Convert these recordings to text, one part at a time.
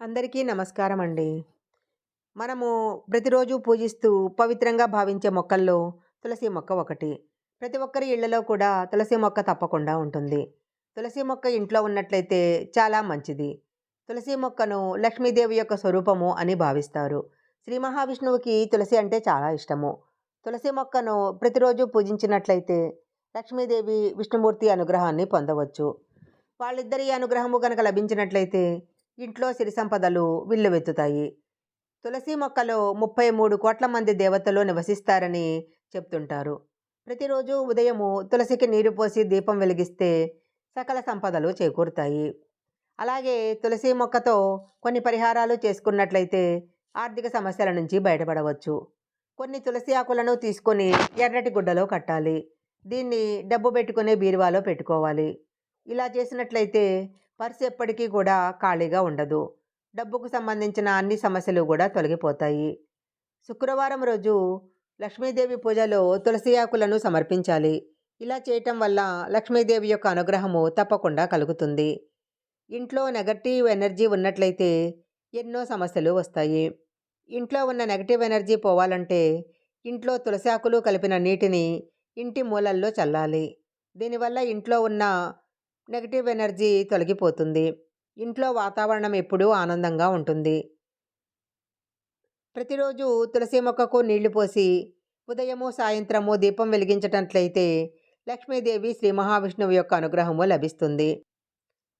అందరికీ నమస్కారం అండి మనము ప్రతిరోజు పూజిస్తూ పవిత్రంగా భావించే మొక్కల్లో తులసి మొక్క ఒకటి. ప్రతి ఒక్కరి ఇళ్ళలో కూడా తులసి మొక్క తప్పకుండా ఉంటుంది. తులసి మొక్క ఇంట్లో ఉన్నట్లయితే చాలా మంచిది. తులసి మొక్కను లక్ష్మీదేవి యొక్క స్వరూపము అని భావిస్తారు. శ్రీ మహావిష్ణువుకి తులసి అంటే చాలా ఇష్టము. తులసి మొక్కను ప్రతిరోజు పూజించినట్లయితే లక్ష్మీదేవి విష్ణుమూర్తి అనుగ్రహాన్ని పొందవచ్చు. వాళ్ళిద్దరి అనుగ్రహము కనుక లభించినట్లయితే ఇంట్లో సిరి సంపదలు విల్లువెత్తుతాయి. తులసి మొక్కలో ముప్పై మూడు కోట్ల మంది దేవతలు నివసిస్తారని చెప్తుంటారు. ప్రతిరోజు ఉదయము తులసికి నీరు పోసి దీపం వెలిగిస్తే సకల సంపదలు చేకూరుతాయి. అలాగే తులసి మొక్కతో కొన్ని పరిహారాలు చేసుకున్నట్లయితే ఆర్థిక సమస్యల నుంచి బయటపడవచ్చు. కొన్ని తులసి ఆకులను తీసుకొని ఎర్రటి గుడ్డలో కట్టాలి. దీన్ని డబ్బు పెట్టుకునే బీరువాలో పెట్టుకోవాలి. ఇలా చేసినట్లయితే పర్స్ ఎప్పటికీ కూడా ఖాళీగా ఉండదు. డబ్బుకు సంబంధించిన అన్ని సమస్యలు కూడా తొలగిపోతాయి. శుక్రవారం రోజు లక్ష్మీదేవి పూజలో తులసి ఆకులను సమర్పించాలి. ఇలా చేయటం వల్ల లక్ష్మీదేవి యొక్క అనుగ్రహము తప్పకుండా కలుగుతుంది. ఇంట్లో నెగటివ్ ఎనర్జీ ఉన్నట్లయితే ఎన్నో సమస్యలు వస్తాయి. ఇంట్లో ఉన్న నెగటివ్ ఎనర్జీ పోవాలంటే ఇంట్లో తులసి ఆకులు కలిపిన నీటిని ఇంటి మూలల్లో చల్లాలి. దీనివల్ల ఇంట్లో ఉన్న నెగటివ్ ఎనర్జీ తొలగిపోతుంది. ఇంట్లో వాతావరణం ఎప్పుడూ ఆనందంగా ఉంటుంది. ప్రతిరోజు తులసి మొక్కకు నీళ్ళు పోసి ఉదయము సాయంత్రము దీపం వెలిగించటట్లయితే లక్ష్మీదేవి శ్రీ మహావిష్ణువు యొక్క అనుగ్రహము లభిస్తుంది.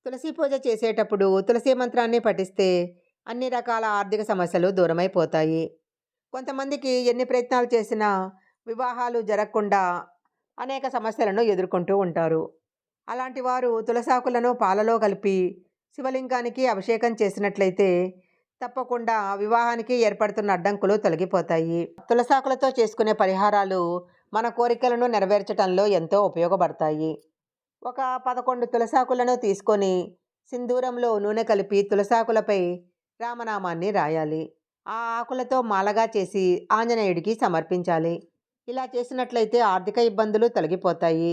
తులసి పూజ చేసేటప్పుడు తులసి మంత్రాన్ని పఠిస్తే అన్ని రకాల ఆర్థిక సమస్యలు దూరమైపోతాయి. కొంతమందికి ఎన్ని ప్రయత్నాలు చేసినా వివాహాలు జరగకుండా అనేక సమస్యలను ఎదుర్కొంటూ ఉంటారు. అలాంటి వారు తులసాకులను పాలలో కలిపి శివలింగానికి అభిషేకం చేసినట్లయితే తప్పకుండా వివాహానికి ఏర్పడుతున్న అడ్డంకులు తొలగిపోతాయి. తులసాకులతో చేసుకునే పరిహారాలు మన కోరికలను నెరవేర్చడంలో ఎంతో ఉపయోగపడతాయి. ఒక పదకొండు తులసాకులను తీసుకొని సింధూరంలో నూనె కలిపి తులసాకులపై రామనామాన్ని రాయాలి. ఆ ఆకులతో మాలగా చేసి ఆంజనేయుడికి సమర్పించాలి. ఇలా చేసినట్లయితే ఆర్థిక ఇబ్బందులు తొలగిపోతాయి.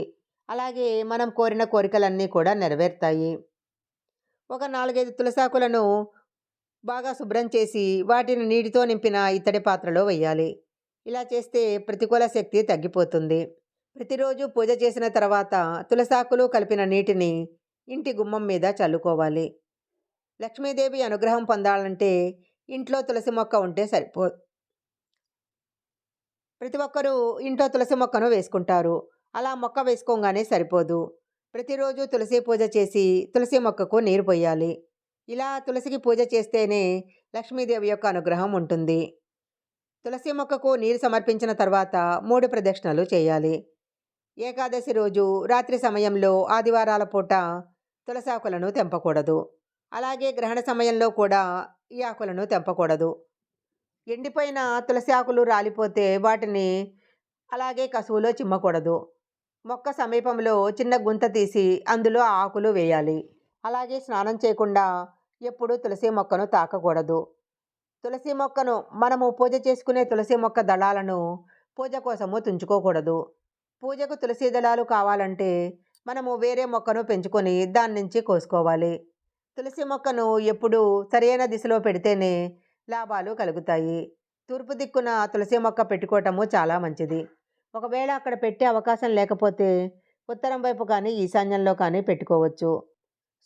అలాగే మనం కోరిన కోరికలన్నీ కూడా నెరవేరుతాయి. ఒక నాలుగైదు తులసాకులను బాగా శుభ్రం చేసి వాటిని నీటితో నింపిన ఇత్తడి పాత్రలో వేయాలి. ఇలా చేస్తే ప్రతికూల శక్తి తగ్గిపోతుంది. ప్రతిరోజు పూజ చేసిన తర్వాత తులసాకులు కలిపిన నీటిని ఇంటి గుమ్మం మీద చల్లుకోవాలి. లక్ష్మీదేవి అనుగ్రహం పొందాలంటే ఇంట్లో తులసి మొక్క ఉంటే సరిపో ప్రతి ఒక్కరూ ఇంట్లో తులసి మొక్కను వేసుకుంటారు. అలా మొక్క వేసుకోగానే సరిపోదు. ప్రతిరోజు తులసి పూజ చేసి తులసి మొక్కకు నీరు పోయాలి. ఇలా తులసికి పూజ చేస్తేనే లక్ష్మీదేవి యొక్క అనుగ్రహం ఉంటుంది. తులసి మొక్కకు నీరు సమర్పించిన తర్వాత మూడు ప్రదక్షిణలు చేయాలి. ఏకాదశి రోజు రాత్రి సమయంలో ఆదివారాల పూట తులసాకులను తెంపకూడదు. అలాగే గ్రహణ సమయంలో కూడా ఈ ఆకులను తెంపకూడదు. ఎండిపోయిన తులసి ఆకులు రాలిపోతే వాటిని అలాగే కసువులో చిమ్మకూడదు. మొక్క సమీపంలో చిన్న గుంత తీసి అందులో ఆకులు వేయాలి. అలాగే స్నానం చేయకుండా ఎప్పుడూ తులసి మొక్కను తాకకూడదు. తులసి మొక్కను మనము పూజ చేసుకునే తులసి మొక్క దళాలను పూజ కోసము తుంచుకోకూడదు. పూజకు తులసి దళాలు కావాలంటే మనము వేరే మొక్కను పెంచుకొని దాని నుంచి కోసుకోవాలి. తులసి మొక్కను ఎప్పుడు సరైన దిశలో పెడితేనే లాభాలు కలుగుతాయి. తూర్పు దిక్కున తులసి మొక్క పెట్టుకోవటము చాలా మంచిది. ఒకవేళ అక్కడ పెట్టే అవకాశం లేకపోతే ఉత్తరం వైపు కానీ ఈశాన్యంలో కానీ పెట్టుకోవచ్చు.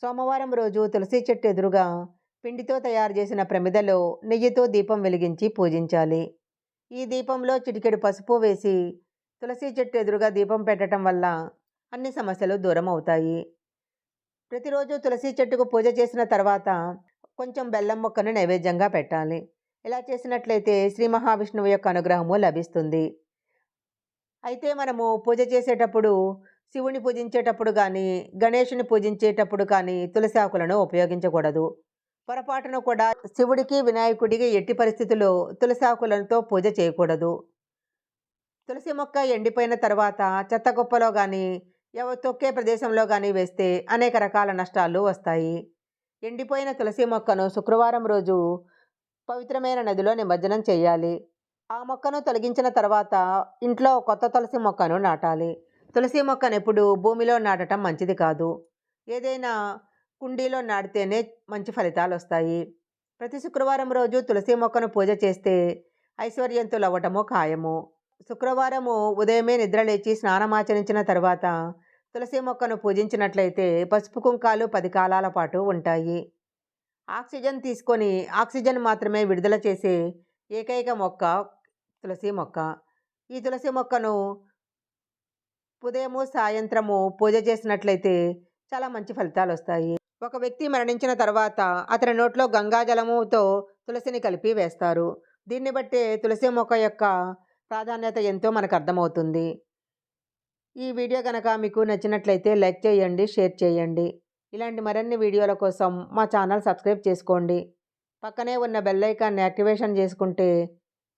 సోమవారం రోజు తులసి చెట్టు ఎదురుగా పిండితో తయారు చేసిన ప్రమిదలో నెయ్యితో దీపం వెలిగించి పూజించాలి. ఈ దీపంలో చిటికెడు పసుపు వేసి తులసి చెట్టు ఎదురుగా దీపం పెట్టడం వల్ల అన్ని సమస్యలు దూరం అవుతాయి. ప్రతిరోజు తులసి చెట్టుకు పూజ చేసిన తర్వాత కొంచెం బెల్లం మొక్కను నైవేద్యంగా పెట్టాలి. ఇలా చేసినట్లయితే శ్రీ మహావిష్ణువు యొక్క అనుగ్రహము లభిస్తుంది. అయితే మనము పూజ చేసేటప్పుడు శివుని పూజించేటప్పుడు కానీ గణేషుని పూజించేటప్పుడు కానీ తులసి ఆకులను ఉపయోగించకూడదు. పొరపాటున కూడా శివుడికి వినాయకుడికి ఎట్టి పరిస్థితుల్లో తులసి ఆకులతో పూజ చేయకూడదు. తులసి మొక్క ఎండిపోయిన తర్వాత చెత్త కుప్పలో కానీ ఎవ తొక్కే ప్రదేశంలో కానీ వేస్తే అనేక రకాల నష్టాలు వస్తాయి. ఎండిపోయిన తులసి మొక్కను శుక్రవారం రోజు పవిత్రమైన నదిలో నిమజ్జనం చేయాలి. ఆ మొక్కను తొలగించిన తర్వాత ఇంట్లో కొత్త తులసి మొక్కను నాటాలి. తులసి మొక్కను ఎప్పుడు భూమిలో నాటడం మంచిది కాదు. ఏదైనా కుండీలో నాటితేనే మంచి ఫలితాలు వస్తాయి. ప్రతి శుక్రవారం రోజు తులసి మొక్కను పూజ చేస్తే ఐశ్వర్యంతులవ్వటము ఖాయము. శుక్రవారము ఉదయమే నిద్రలేచి స్నానమాచరించిన తర్వాత తులసి మొక్కను పూజించినట్లయితే పసుపు కుంకాలు పది కాలాల పాటు ఉంటాయి. ఆక్సిజన్ తీసుకొని ఆక్సిజన్ మాత్రమే విడుదల చేసే ఏకైక మొక్క తులసి మొక్క. ఈ తులసి మొక్కను ఉదయము సాయంత్రము పూజ చేసినట్లయితే చాలా మంచి ఫలితాలు వస్తాయి ఒక వ్యక్తి మరణించిన తర్వాత అతని నోట్లో గంగాజలముతో తులసిని కలిపి వేస్తారు. దీన్ని బట్టే తులసి మొక్క యొక్క ప్రాధాన్యత ఎంతో మనకు అర్థమవుతుంది. ఈ వీడియో కనుక మీకు నచ్చినట్లయితే లైక్ చేయండి షేర్ చేయండి. ఇలాంటి మరిన్ని వీడియోల కోసం మా ఛానల్ సబ్స్క్రైబ్ చేసుకోండి. పక్కనే ఉన్న బెల్ ఐకాన్ని యాక్టివేషన్ చేసుకుంటే